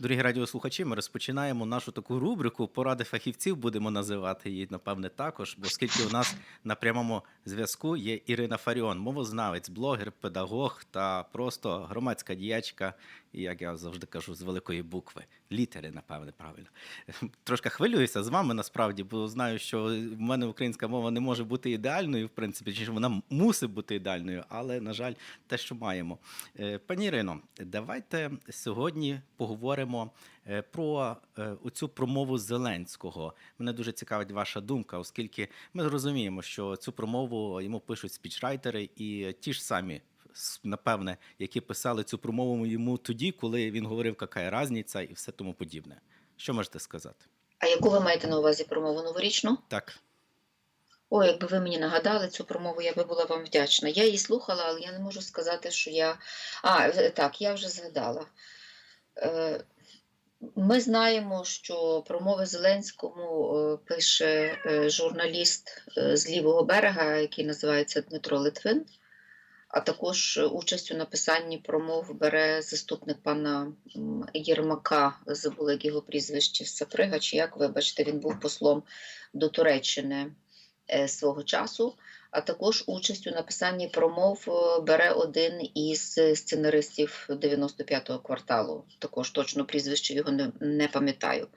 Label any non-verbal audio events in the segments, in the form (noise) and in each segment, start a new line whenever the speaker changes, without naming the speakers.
Дорогі радіослухачі, ми розпочинаємо нашу таку рубрику Поради фахівців будемо називати її, напевне, також, бо оскільки у нас на прямому зв'язку є Ірина Фаріон, мовознавець, блогер, педагог та просто громадська діячка, і як я завжди кажу, з великої букви. Літери, напевне, правильно. (laughs) Трошки хвилююся з вами насправді, бо знаю, що в мене українська мова не може бути ідеальною, в принципі, чи вона мусить бути ідеальною, але, на жаль, те, що маємо. Е, Пані Ірино, давайте сьогодні поговоримо е, про е, оцю промову Зеленського. Мене дуже цікавить ваша думка, оскільки ми розуміємо, що цю промову йому пишуть спічрайтери і ті ж самі. Напевне, які писали цю промову йому тоді, коли він говорив, яка разниця і все тому подібне. Що можете сказати?
А яку ви маєте на увазі промову новорічну?
Так,
О, якби ви мені нагадали цю промову, я би була вам вдячна. Я її слухала, але я не можу сказати, що я. А, так, я вже згадала. Е, Ми знаємо, що промови Зеленському е, пише е, журналіст з лівого берега, який називається Дмитро Литвин. А також участь у написанні промов бере заступник пана Єрмака, забула як його прізвище Саприга, чи як, вибачте, він був послом до Туреччини е, свого часу. А також участь у написанні промов е, бере один із сценаристів 95-го кварталу. Також точно прізвище його не, не пам'ятаю.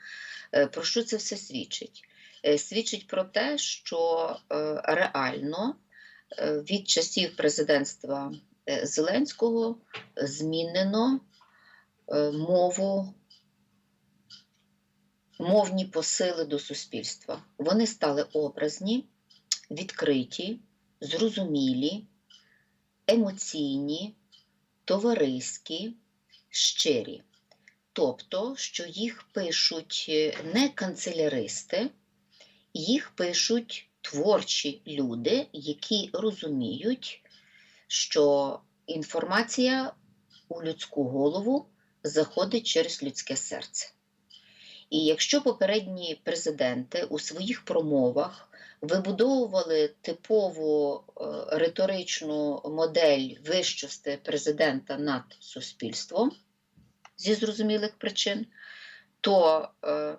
Е, Про що це все свідчить? Е, Свідчить про те, що е, реально е, від часів президентства е, Зеленського змінено е, мову, мовні посили до суспільства. Вони стали образні, відкриті, зрозумілі, емоційні, товариські, щирі. Тобто, що їх пишуть е, не канцеляристи, їх пишуть творчі люди, які розуміють, що інформація у людську голову заходить через людське серце. І якщо попередні президенти у своїх промовах вибудовували типову е, риторичну модель вищости президента над суспільством зі зрозумілих причин, то е,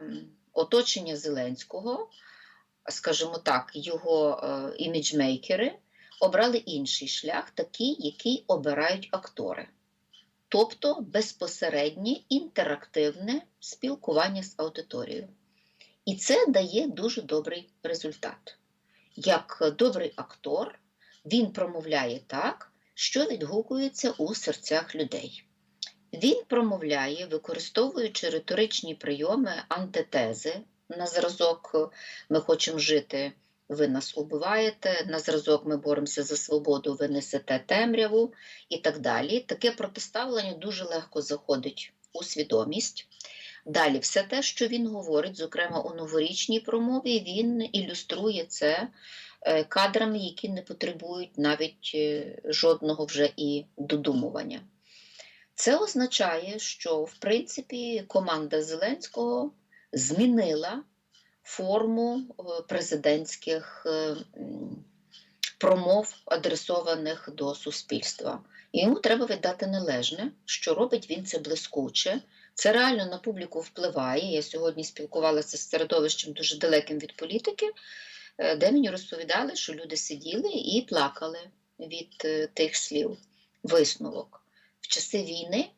оточення Зеленського, скажімо так, його е, іміджмейкери обрали інший шлях, такий, який обирають актори. Тобто безпосереднє інтерактивне спілкування з аудиторією. І це дає дуже добрий результат. Як добрий актор, він промовляє так, що відгукується у серцях людей. Він промовляє, використовуючи риторичні прийоми антитези на зразок ми хочемо жити, ви нас убиваєте, на зразок ми боремося за свободу, ви несете темряву і так далі. Таке протиставлення дуже легко заходить у свідомість. Далі, все те, що він говорить, зокрема у новорічній промові, він ілюструє це е, кадрами, які не потребують навіть е, жодного вже і додумування. Це означає, що в принципі команда Зеленського змінила форму е, президентських е, промов, адресованих до суспільства. І йому треба віддати належне, що робить він це блискуче. Це реально на публіку впливає. Я сьогодні спілкувалася з середовищем дуже далеким від політики, е, де мені розповідали, що люди сиділи і плакали від тих слів. Висновок. В часи війни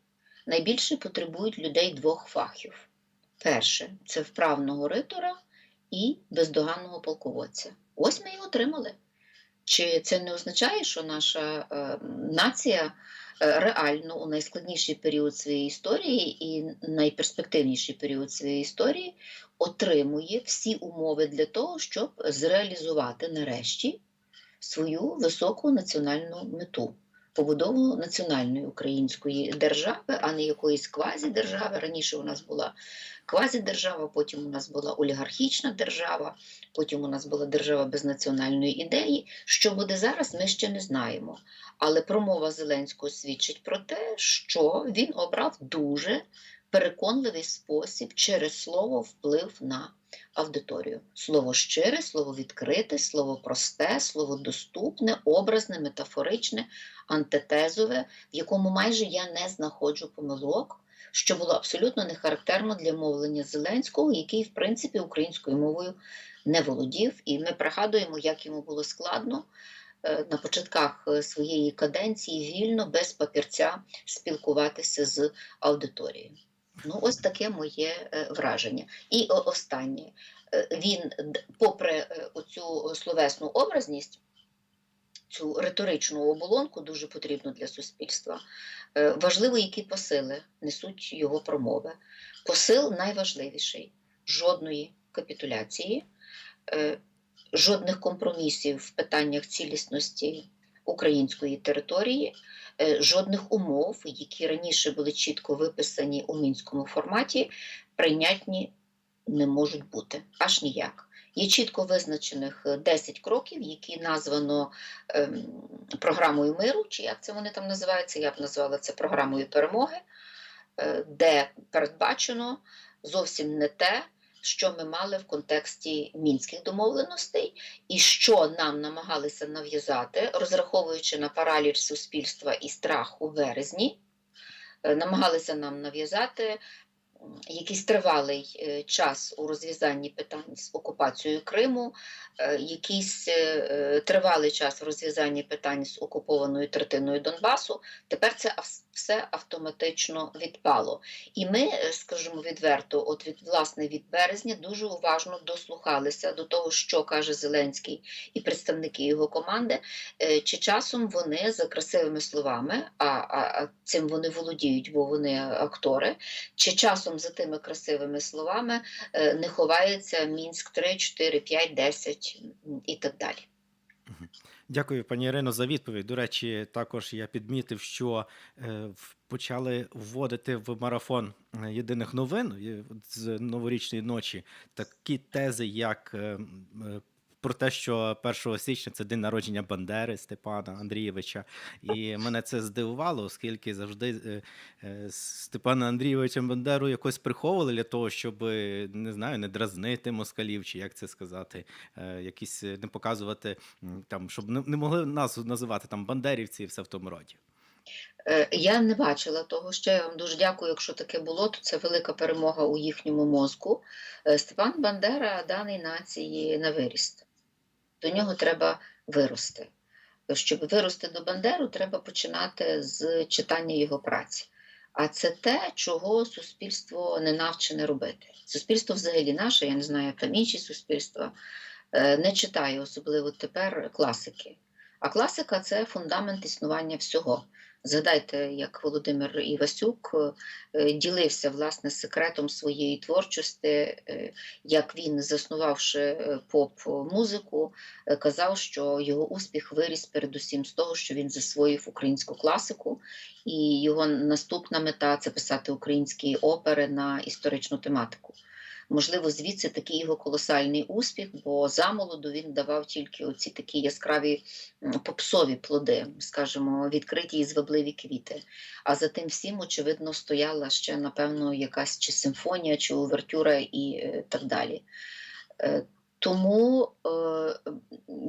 найбільше потребують людей двох фахів. Перше це вправного ритора і бездоганного полководця. Ось ми і отримали. Чи це не означає, що наша е, нація е, реально у найскладніший період своєї історії і найперспективніший період своєї історії отримує всі умови для того, щоб зреалізувати нарешті свою високу національну мету? Побудову національної української держави, а не якоїсь квазідержави. Раніше у нас була квазідержава, потім у нас була олігархічна держава, потім у нас була держава без національної ідеї. Що буде зараз, ми ще не знаємо. Але промова Зеленського свідчить про те, що він обрав дуже переконливий спосіб через слово вплив на аудиторію. Слово щире, слово відкрите, слово просте, слово доступне, образне, метафоричне, антитезове, в якому майже я не знаходжу помилок. що було абсолютно не характерно для мовлення Зеленського, який, в принципі, українською мовою не володів. І ми пригадуємо, як йому було складно е, на початках е, своєї каденції вільно, без папірця спілкуватися з аудиторією. Ну, ось таке моє е, враження. І останнє. Е, Він, попри е, оцю словесну образність, цю риторичну оболонку дуже потрібну для суспільства. Важливо, які посили несуть його промови. Посил найважливіший жодної капітуляції, жодних компромісів в питаннях цілісності української території, е, жодних умов, які раніше були чітко виписані у мінському форматі, прийнятні не можуть бути аж ніяк. Є чітко визначених е, 10 кроків, які названо ем, програмою миру, чи як це вони там називаються, я б назвала це програмою перемоги, е, де передбачено зовсім не те, що ми мали в контексті мінських домовленостей, і що нам намагалися нав'язати, розраховуючи на параліч суспільства і страх у березні, е, намагалися нам нав'язати якийсь тривалий е, час у розв'язанні питань з окупацією Криму, е, якийсь тривалий час в розв'язанні питань з окупованою третиною Донбасу. Тепер це все автоматично відпало. І ми, е, скажімо відверто, от від власне від березня дуже уважно дослухалися до того, що каже Зеленський і представники його команди. Е, Чи часом вони за красивими словами, а, а, а цим вони володіють, бо вони актори, чи часом за тими красивими словами е, не ховається Мінськ 3, 4, 5, 10 і так далі.
Дякую, пані Ірино, за відповідь. До речі, також я підмітив, що е, почали вводити в марафон е, єдиних новин з новорічної ночі такі тези, як е, про те, що 1 січня це день народження Бандери Степана Андрійовича. І мене це здивувало, оскільки завжди е, е, Степана Андрійовича Бандеру якось приховували для того, щоб е, не знаю, не дразнити москалів, чи як це сказати, якісь не показувати там, щоб не, могли нас називати там бандерівці і все в тому роді.
Я не бачила того ще. Я вам дуже дякую. Якщо таке було, то це велика перемога у їхньому мозку. Степан Бандера даний нації на виріст. До нього треба вирости. Щоб вирости до Бандеру, треба починати з читання його праці. А це те, чого суспільство не навчене робити. Суспільство взагалі наше, я не знаю, там інші суспільства, е, не читає, особливо тепер класики. А класика це фундамент існування всього. Згадайте, як Володимир Івасюк е, ділився власне секретом своєї творчості, е, як він, заснувавши е, поп-музику, казав, що його успіх виріс передусім з того, що він засвоїв українську класику, і його наступна мета це писати українські опери на історичну тематику. Можливо, звідси такий його колосальний успіх, бо замолоду він давав тільки оці такі яскраві попсові плоди, скажімо, відкриті і звабливі квіти. А за тим всім, очевидно, стояла ще, напевно, якась чи симфонія, чи увертюра і е, так далі. Е, Тому, е,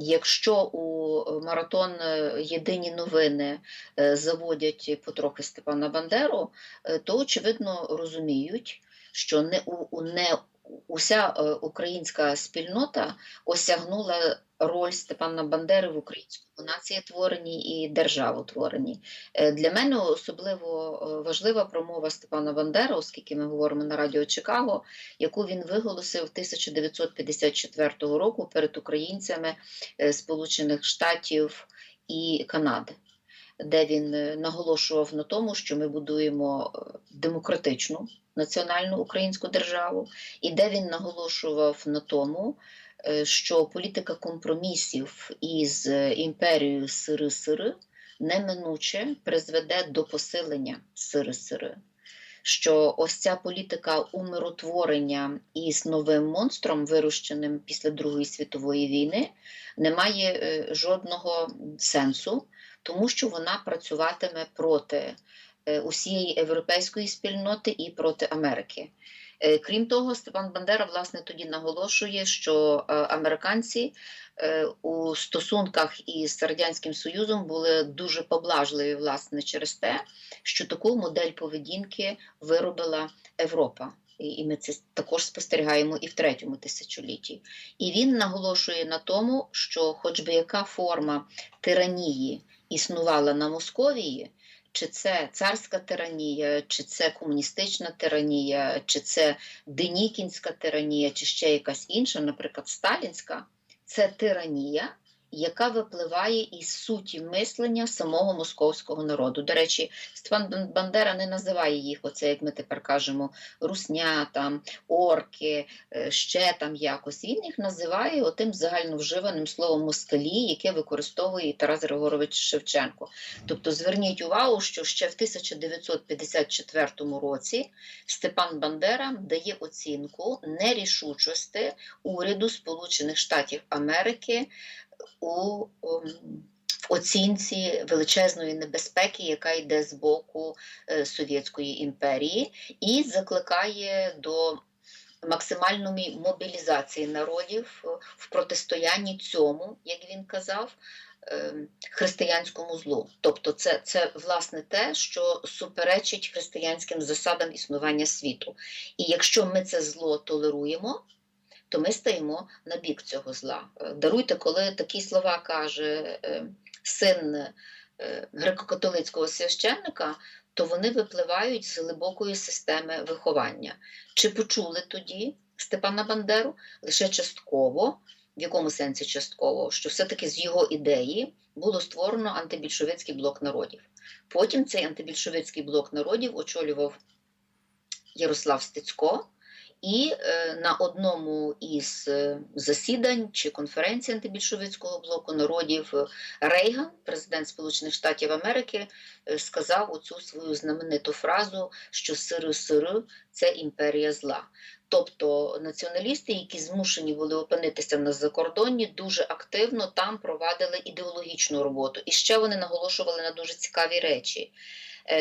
якщо у маратон єдині новини заводять потрохи Степана Бандеру, то очевидно розуміють, що не у- не уся е, українська спільнота осягнула роль Степана Бандери в українському націєтворенні і державотворенні. Е, Для мене особливо е, важлива промова Степана Бандери, оскільки ми говоримо на радіо Чикаго, яку він виголосив 1954 року перед українцями Сполучених Штатів і Канади. Де він е, наголошував на тому, що ми будуємо е, демократичну національну українську державу, і де він наголошував на тому, е, що політика компромісів із імперією СРСР неминуче призведе до посилення СРСР. Що ось ця політика умиротворення із новим монстром, вирощеним після Другої світової війни, не має жодного сенсу, тому що вона працюватиме проти е, усієї європейської спільноти і проти Америки. Е, Крім того, Степан Бандера власне тоді наголошує, що е, американці у стосунках із радянським союзом були дуже поблажливі, власне, через те, що таку модель поведінки виробила Європа. І ми це також спостерігаємо і в третьому тисячолітті. І він наголошує на тому, що, хоч би яка форма тиранії існувала на Московії, чи це царська тиранія, чи це комуністична тиранія, чи це денікінська тиранія, чи ще якась інша, наприклад, сталінська, це тиранія, яка випливає із суті мислення самого московського народу. До речі, Степан Бан- Бандера не називає їх, оце як ми тепер кажемо, русня, там, орки, е, ще там якось. Він їх називає отим загальновживаним словом москалі, яке використовує Тарас Григорович Шевченко. Тобто зверніть увагу, що ще в 1954 році Степан Бандера дає оцінку нерішучості уряду Сполучених Штатів Америки у оцінці величезної небезпеки, яка йде з боку е, Совєтської імперії, і закликає до максимальної мобілізації народів е, в протистоянні цьому, як він казав, ем, християнському злу. Тобто, це, це власне те, що суперечить християнським засадам існування світу. І якщо ми це зло толеруємо, то ми стаємо на бік цього зла. Е, Даруйте, коли такі слова каже е, син е, греко-католицького священника, то вони випливають з глибокої системи виховання. Чи почули тоді Степана Бандеру лише частково, в якому сенсі частково, що все-таки з його ідеї було створено антибільшовицький блок народів. Потім цей антибільшовицький блок народів очолював Ярослав Стецько, і е, на одному із е, засідань чи конференцій антибільшовицького блоку народів е, Рейган, президент Сполучених Штатів Америки, сказав оцю свою знамениту фразу, що СРСР це імперія зла. Тобто націоналісти, які змушені були опинитися на закордонні, дуже активно там провадили ідеологічну роботу. І ще вони наголошували на дуже цікаві речі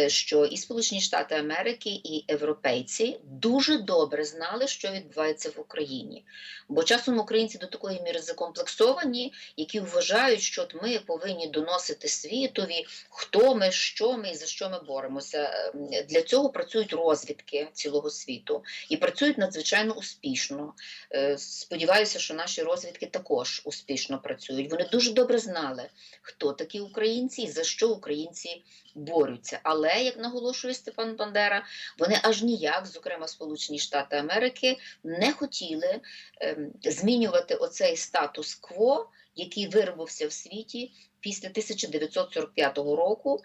що і Сполучені Штати Америки, і європейці дуже добре знали, що відбувається в Україні. Бо часом українці до такої міри закомплексовані, які вважають, що от ми повинні доносити світові, хто ми, що ми і за що ми боремося. Ем, Для цього працюють розвідки цілого світу і працюють надзвичайно успішно. Е, Сподіваюся, що наші розвідки також успішно працюють. Вони дуже добре знали, хто такі українці і за що українці борються. Але, як наголошує Степан Бандера, вони аж ніяк, зокрема Сполучені Штати Америки, не хотіли ем, змінювати оцей статус-кво, який виробився в світі після 1945 року.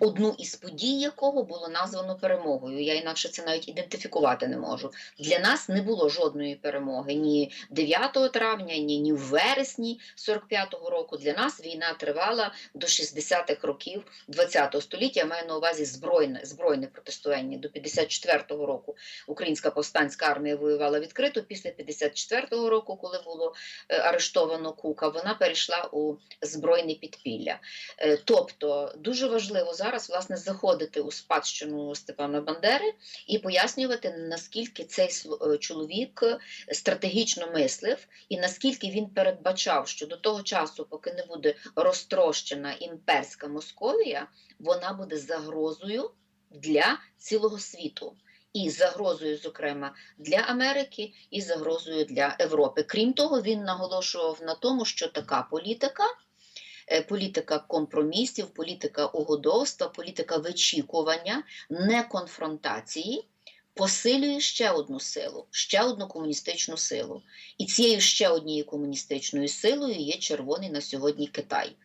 Одну із подій, якого було названо перемогою. Я інакше це навіть ідентифікувати не можу. Для нас не було жодної перемоги ні 9 травня, ні, ні в вересні 45-го року. Для нас війна тривала до 60-х років 20-го століття. Я маю на увазі збройне, збройне протистояння. До 54-го року українська повстанська армія воювала відкрито. Після 54-го року, коли було е, арештовано Кука, вона перейшла у збройне підпілля. Е, Тобто дуже важливо зараз власне заходити у спадщину Степана Бандери і пояснювати, наскільки цей е, чоловік стратегічно мислив, і наскільки він передбачав, що до того часу, поки не буде розтрощена імперська Московія, вона буде загрозою для цілого світу. І загрозою, зокрема, для Америки, і загрозою для Європи. Крім того, він наголошував на тому, що така політика е, політика компромісів, політика угодовства, політика вичікування, не конфронтації посилює ще одну силу, ще одну комуністичну силу. І цією ще однією комуністичною силою є червоний на сьогодні Китай.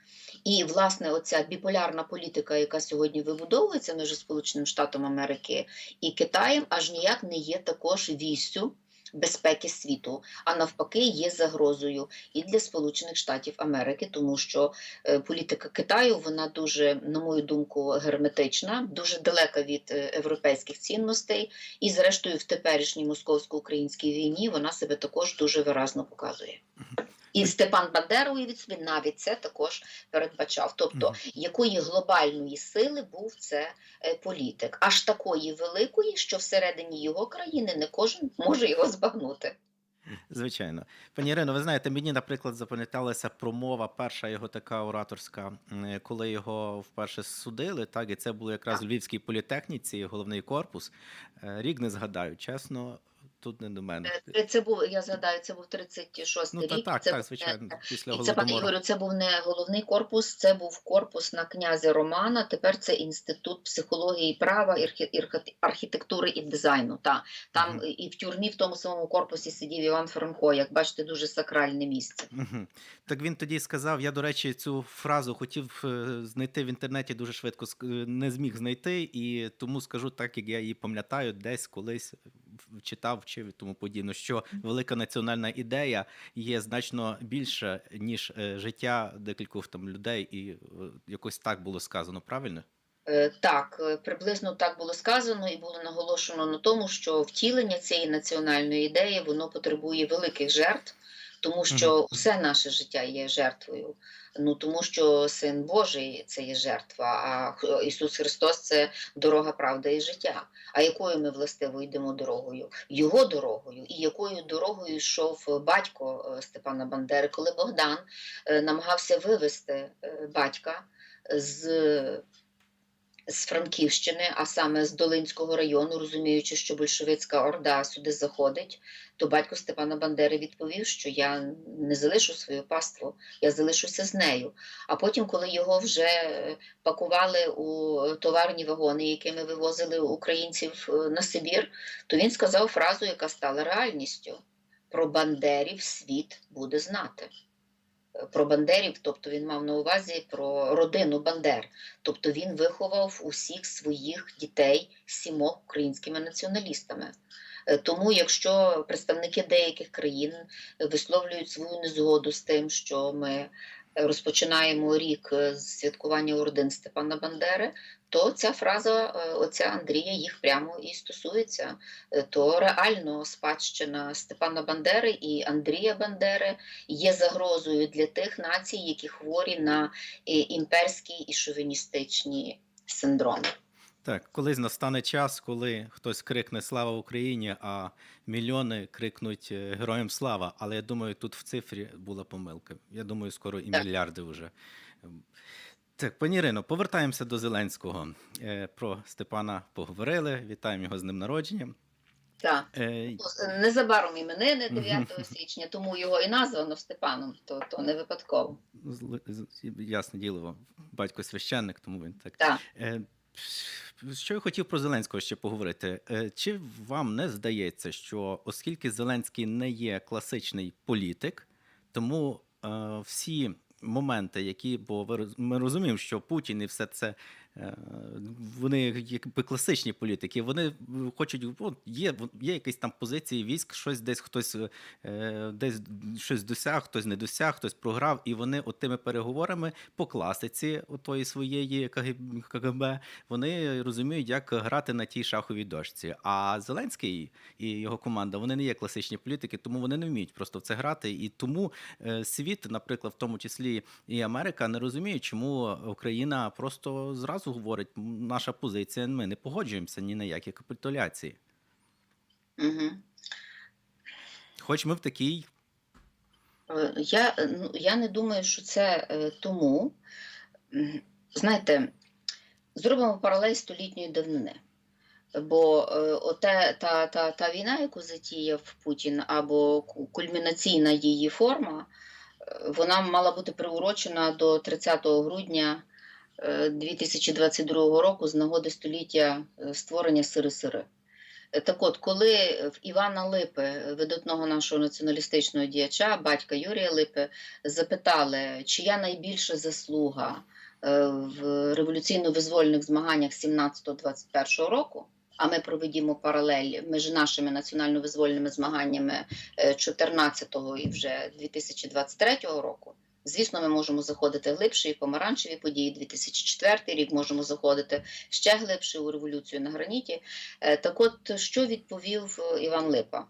І, власне, оця біполярна політика, яка сьогодні вибудовується між Сполученими Штатами Америки і Китаєм, аж ніяк не є також вістю безпеки світу, а навпаки, є загрозою і для Сполучених Штатів Америки, тому що е, політика Китаю вона дуже, на мою думку, герметична, дуже далека від е, європейських цінностей, і, зрештою, в теперішній московсько-українській війні вона себе також дуже виразно показує. І Степан уявіть собі, навіть це також передбачав. Тобто, якої глобальної сили був це е, політик, аж такої великої, що всередині його країни не кожен може його збагнути.
Звичайно. Пані Ірино, ви знаєте, мені, наприклад, запам'яталася промова, перша його така ораторська, коли його вперше судили, так, і це було якраз в Львівській політехніці, головний корпус. Е, Рік не згадаю, чесно, тут не до мене.
Е, Це був, я згадаю, це був 36
Ну,
рік.
так,
це
так, звичайно,
е,
після
І це, пане Ігорю, це був не головний корпус, це був корпус на князя Романа. Тепер це інститут психології і права, архі- архі- архітектури і дизайну. Та там
Мгм.
і в тюрмі в тому самому корпусі сидів Іван Франко. Як бачите, дуже сакральне місце.
Мгм. Так він тоді сказав. Я, до речі, цю фразу хотів е, знайти в інтернеті дуже швидко, не зміг знайти, і тому скажу так, як я її пам'ятаю, десь колись читав, вчив і тому подібне, що велика національна ідея є значно більше, ніж е, життя декількох там людей, і е, якось так було сказано, правильно?
Е, Так, приблизно так було сказано і було наголошено на тому, що втілення цієї національної ідеї воно потребує великих жертв, тому що все наше життя є жертвою. Ну тому що син Божий це є жертва, а Ісус Христос це дорога, правда і життя. А якою ми властиво йдемо дорогою? Його дорогою, і якою дорогою йшов батько е, Степана Бандери, коли Богдан е, намагався вивести е, батька з з Франківщини, а саме з Долинського району, розуміючи, що большевицька орда сюди заходить, то батько Степана Бандери відповів, що я не залишу свою паству, я залишуся з нею. А потім, коли його вже е, пакували у товарні вагони, якими вивозили українців е, на Сибір, то він сказав фразу, яка стала реальністю: про бандерів світ буде знати про бандерів, тобто він мав на увазі про родину Бандер. Тобто він виховав усіх своїх дітей сімох українськими націоналістами. Е, Тому, якщо представники деяких країн висловлюють свою незгоду з тим, що ми розпочинаємо рік е, з святкування орден Степана Бандери, то ця фраза е, отця Андрія їх прямо і стосується. Е, То реально спадщина Степана Бандери і Андрія Бандери є загрозою для тих націй, які хворі на е, імперські і шовіністичні синдроми.
Так, колись настане час, коли хтось крикне Слава Україні, а мільйони крикнуть Героям слава. Але я думаю, тут в цифрі була помилка. Я думаю, скоро і
Так.
мільярди вже. Так, пані Ірино, повертаємося до Зеленського. Е, Про Степана поговорили. Вітаємо його з ним народженням.
Так.
Е,
Незабаром іменини 9 (laughs) січня, тому його і названо Степаном, то, то не випадково.
Ясне діло, батько священник, тому він так.
Так.
Е, Що я хотів про Зеленського ще поговорити? Е, Чи вам не здається, що оскільки Зеленський не є класичний політик, тому всі моменти, які, бо ви ми розуміємо, що Путін і все це. Е, Вони якби класичні політики, вони хочуть, от, є, є якісь там позиції військ, щось десь хтось е, десь щось досяг, хтось не досяг, хтось програв, і вони от тими переговорами по класиці отої своєї КГБ, вони розуміють, як грати на тій шаховій дошці. А Зеленський і його команда вони не є класичні політики, тому вони не вміють просто в це грати. І тому е, світ, наприклад, в тому числі і Америка, не розуміє, чому Україна просто зразу говорить, наша позиція, ми не погоджуємося ні на які капітуляції.
Угу.
Хоч ми в такій
Е, Я, е, ну, я не думаю, що це е, тому. Знаєте, зробимо паралель столітньої давнини. Бо оте, та, та, та війна, яку затіяв Путін, або кульмінаційна її форма, вона мала бути приурочена до 30 грудня 2022 року з нагоди століття е, створення Сири-Сири. Е, Так от, коли в Івана Липи, видатного нашого націоналістичного діяча, батька Юрія Липи, запитали, чия найбільша заслуга е, в революційно-визвольних змаганнях 17-21 року, а ми проведімо паралель між нашими національно-визвольними змаганнями е, 14-го і вже 2023 року. Звісно, ми можемо заходити глибше і помаранчеві події 2004 рік, можемо заходити ще глибше у революцію на граніті. Е, Так от, що відповів е, Іван Липа?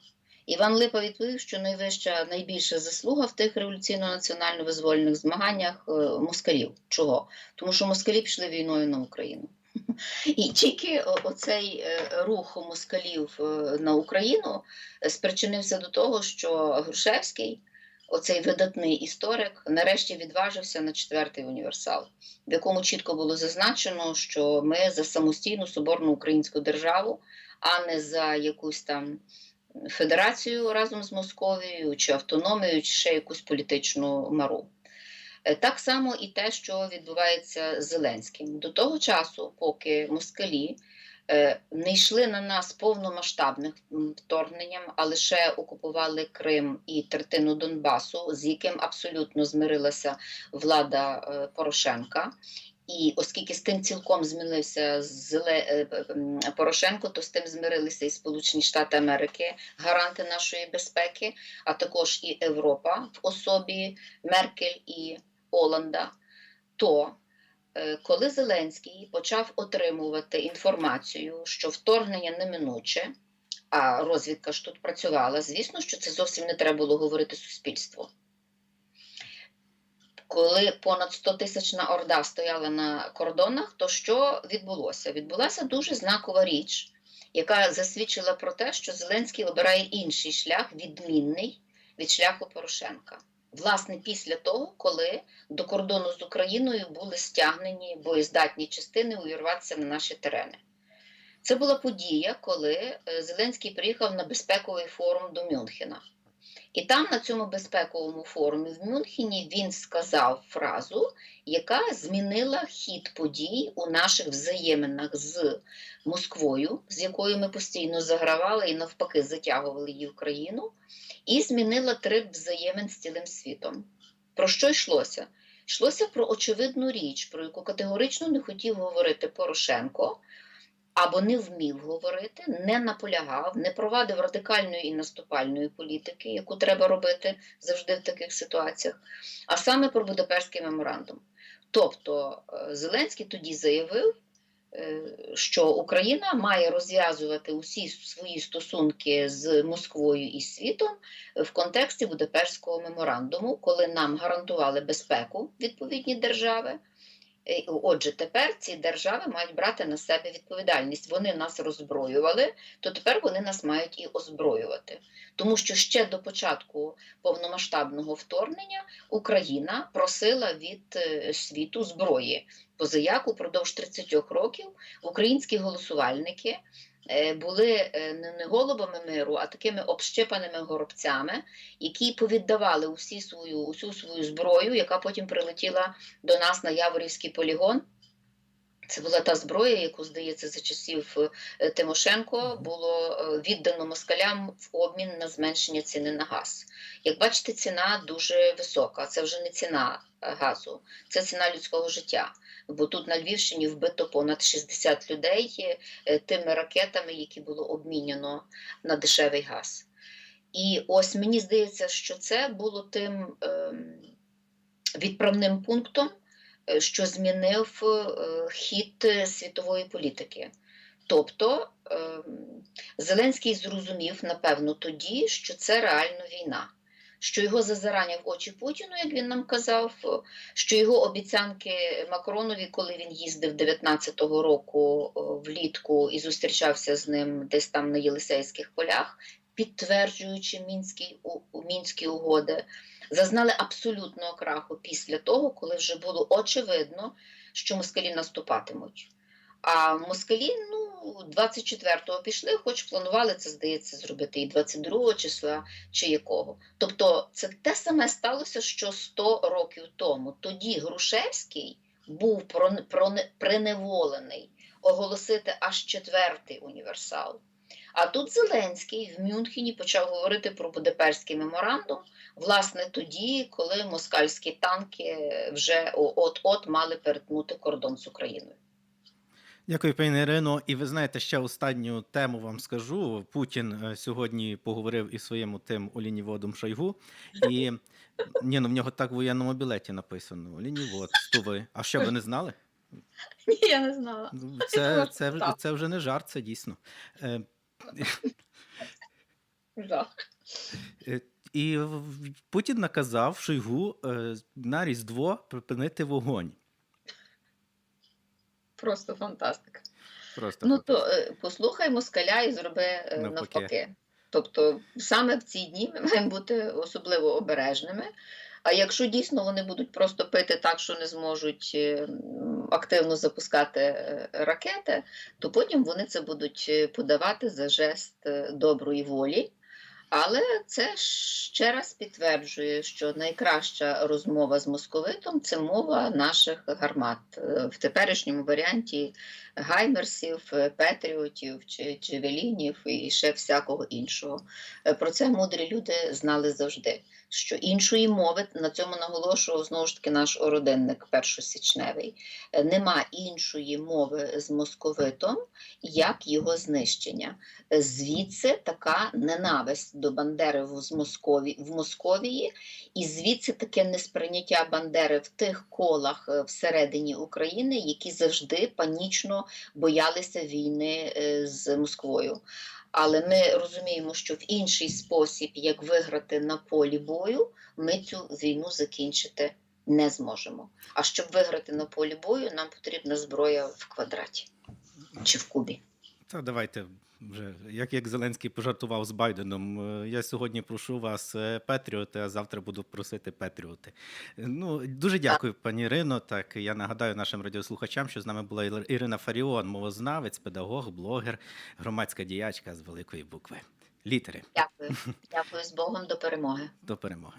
Іван Липа відповів, що найвища, найбільша заслуга в тих революційно-національно-визвольних змаганнях е, москалів. Чого? Тому що москалі пішли війною на Україну. І тільки оцей рух москалів на Україну спричинився до того, що Грушевський, оцей видатний історик, нарешті відважився на четвертий універсал, в якому чітко було зазначено, що ми за самостійну соборну українську державу, а не за якусь там федерацію разом з Московією, чи автономією, чи ще якусь політичну мару. Е, Так само і те, що відбувається з Зеленським. До того часу, поки москалі не йшли на нас повномасштабним вторгненням, а лише окупували Крим і третину Донбасу, з яким абсолютно змирилася влада е, Порошенка. І оскільки з тим цілком змінився Зеле... е, е, Порошенко, то з тим змирилися і Сполучені Штати Америки, гаранти нашої безпеки, а також і Європа в особі Меркель і Оланда, то е, коли Зеленський почав отримувати інформацію, що вторгнення неминуче, а розвідка ж тут працювала, звісно, що це зовсім не треба було говорити суспільству. Коли понад 100 тисячна орда стояла на кордонах, то що відбулося? Відбулася дуже знакова річ, яка засвідчила про те, що Зеленський обирає інший шлях, відмінний від шляху Порошенка. Власне, після того, коли до кордону з Україною були стягнені боєздатні частини увірватися на наші терени. Це була подія, коли е, Зеленський приїхав на безпековий форум до Мюнхена. І там, на цьому безпековому форумі в Мюнхені, він сказав фразу, яка змінила хід подій у наших взаєминах з Москвою, з якою ми постійно загравали і навпаки затягували її в країну, і змінила трик взаємин з цілим світом. Про що йшлося? Йшлося про очевидну річ, про яку категорично не хотів говорити Порошенко, або не вмів говорити, не наполягав, не провадив радикальної і наступальної політики, яку треба робити завжди в таких ситуаціях, а саме про Будапештський меморандум. Тобто е, Зеленський тоді заявив, е, що Україна має розв'язувати усі свої стосунки з Москвою і світом в контексті Будапештського меморандуму, коли нам гарантували безпеку відповідні держави. Е, Отже, тепер ці держави мають брати на себе відповідальність. Вони нас роззброювали, то тепер вони нас мають і озброювати. Тому що ще до початку повномасштабного вторгнення Україна просила від е, світу зброї. Позаяк упродовж 30 років українські голосувальники були е, не голубами миру, а такими общипаними горобцями, які повіддавали усі свою, усю свою зброю, яка потім прилетіла до нас на Яворівський полігон. Це була та зброя, яку, здається, за часів е, Тимошенко було е, віддано москалям в обмін на зменшення ціни на газ. Як бачите, ціна дуже висока. Це вже не ціна е, газу, це ціна людського життя. Бо тут на Львівщині вбито понад 60 людей тими ракетами, які було обміняно на дешевий газ. І ось мені здається, що це було тим ем, відправним пунктом, що змінив е, хід світової політики. Тобто ем, Зеленський зрозумів, напевно, тоді, що це реально війна, що його зазирання в очі Путіну, як він нам казав, що його обіцянки Макронові, коли він їздив 19-го року е, влітку і зустрічався з ним десь там на Єлисейських полях, підтверджуючи мінські, у- мінські угоди, зазнали абсолютного краху після того, коли вже було очевидно, що москалі наступатимуть. А москалі, ну, 24-го пішли, хоч планували це, здається, зробити і 22-го числа чи якого. Тобто це те саме сталося, що 100 років тому. Тоді Грушевський був приневолений оголосити аж четвертий універсал. А тут Зеленський в Мюнхені почав говорити про Будапештський меморандум, власне, тоді, коли москальські танки вже от-от мали перетнути кордон з Україною.
Дякую, пані Ірино. І ви знаєте, ще останню тему вам скажу. Путін е, сьогодні поговорив із своїм тим олініводом Шойгу, і (laughs) ні, ну в нього так в воєнному білеті написано: Олінівод, стуви. А що ви не знали?
Ні, я не знала.
Ну, Це, це, вже- це вже не жарт, це дійсно.
Жах.
Е, І Путін наказав Шойгу е, на Різдво припинити вогонь.
Просто фантастика.
Просто
Ну то е, послухай москаля і зроби
Навпаки.
навпаки. Тобто саме в ці дні ми маємо бути особливо обережними. А якщо дійсно вони будуть просто пити так, що не зможуть активно запускати е, ракети, то потім вони це будуть е, подавати за жест е, доброї волі. Але це ще раз підтверджує, що найкраща розмова з московитом це мова наших гармат в теперішньому варіанті гаймерсів, петріотів чи джевелінів і ще всякого іншого. Про це мудрі люди знали завжди. Що іншої мови на цьому наголошував знову ж таки наш ородинник першосічневий. Е, Нема іншої мови з московитом, як його знищення. Е, Звідси така ненависть до Бандери в з Москові в Московії, і звідси таке несприйняття Бандери в тих колах е, всередині України, які завжди панічно боялися війни з Москвою. Але ми розуміємо, що в інший спосіб, як виграти на полі бою, ми цю війну закінчити не зможемо. А щоб виграти на полі бою, нам потрібна зброя в квадраті чи в кубі.
Та давайте вже, як, як Зеленський пожартував з Байденом, е, я сьогодні прошу вас е, Петріоти, а завтра буду просити Петріоти. Ну, дуже дякую, пані Ірино. Так, я нагадаю нашим радіослухачам, що з нами була Ір- Ірина Фаріон, мовознавець, педагог, блогер, громадська діячка з великої букви. Літери
Дякую. Дякую з Богом до перемоги.
до перемоги.